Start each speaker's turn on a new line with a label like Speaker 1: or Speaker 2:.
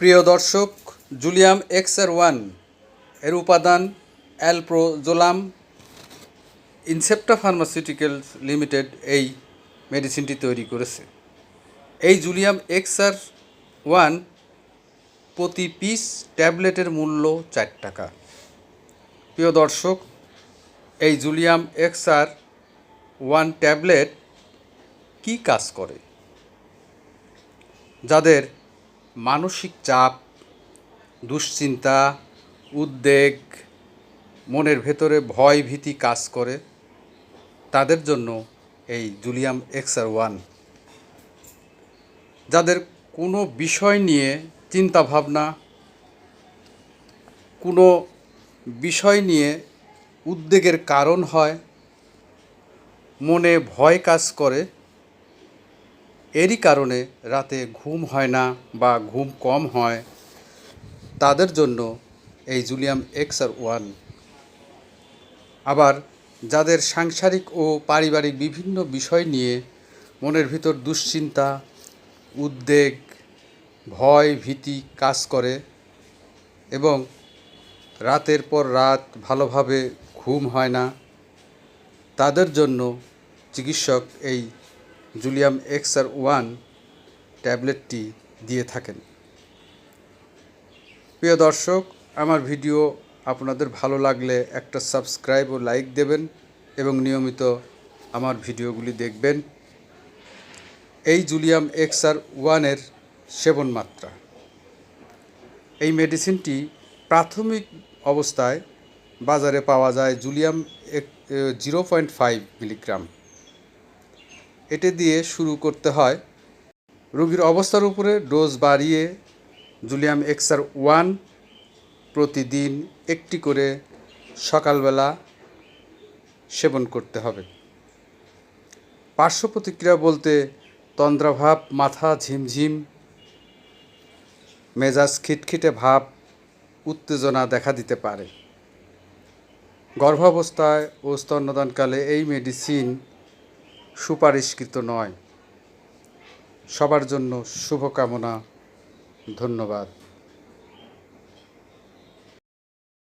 Speaker 1: প্রিয় দর্শক, জুলিয়াম এক্সআর ওয়ানের উপাদান অ্যালপ্রোজোলাম ইনসেপ্টা ফার্মাসিউটিক্যালস লিমিটেড এই মেডিসিনটি তৈরি করেছে। এই জুলিয়াম এক্সআর ওয়ান প্রতি পিস ট্যাবলেটের মূল্য চার টাকা। প্রিয় দর্শক, এই জুলিয়াম এক্সআর ওয়ান ট্যাবলেট কি কাজ করে? যাদের মানসিক চাপ, দুশ্চিন্তা, উদ্বেগ, মনের ভেতরে ভয় ভীতি কাজ করে। তাদের জন্য এই জুলিয়াম এক্সার ওয়ান। যাদের কোনো বিষয় নিয়ে চিন্তা ভাবনা কোনো বিষয় নিয়ে উদ্বেগের কারণ হয়, মনে ভয় কাজ করে এরই কারণে রাতে ঘুম হয় না বা ঘুম কম হয়, তাদের জন্য এই জুলিয়াম এক্স আর ওয়ান। আবার যাদের সাংসারিক ও পারিবারিক বিভিন্ন বিষয় নিয়ে মনের ভিতর দুশ্চিন্তা, উদ্বেগ, ভয়, ভীতি কাজ করে এবং রাতের পর রাত ভালোভাবে ঘুম হয় না, তাদের জন্য চিকিৎসক এই জুলিয়াম এক্সার ওয়ান ট্যাবলেটটি দিয়ে থাকেন। প্রিয় দর্শক, আমার ভিডিও আপনাদের ভালো লাগলে একটা সাবস্ক্রাইব ও লাইক দেবেন এবং নিয়মিত আমার ভিডিওগুলি দেখবেন। এই জুলিয়াম এক্সার ওয়ানের সেবন মাত্রা এই মেডিসিনটি প্রাথমিক অবস্থায় বাজারে পাওয়া যায় জুলিয়াম জিরো পয়েন্ট ফাইভ মিলিগ্রাম। এটি দিয়ে শুরু করতে হয়। রোগীর অবস্থার উপরে ডোজ বাড়িয়ে জুলিয়াম এক্সার ওয়ান প্রতিদিন একটি করে সকালবেলা সেবন করতে হবে। পার্শ্ব প্রতিক্রিয়া বলতে তন্দ্রাভাব, মাথা ঝিমঝিম, মেজাজ খিটখিটে ভাব, উত্তেজনা দেখা দিতে পারে। গর্ভাবস্থায় ও স্তন্যদানকালে এই মেডিসিন সুপারিশকৃত নয়। সবার জন্য শুভকামনা ধন্যবাদ।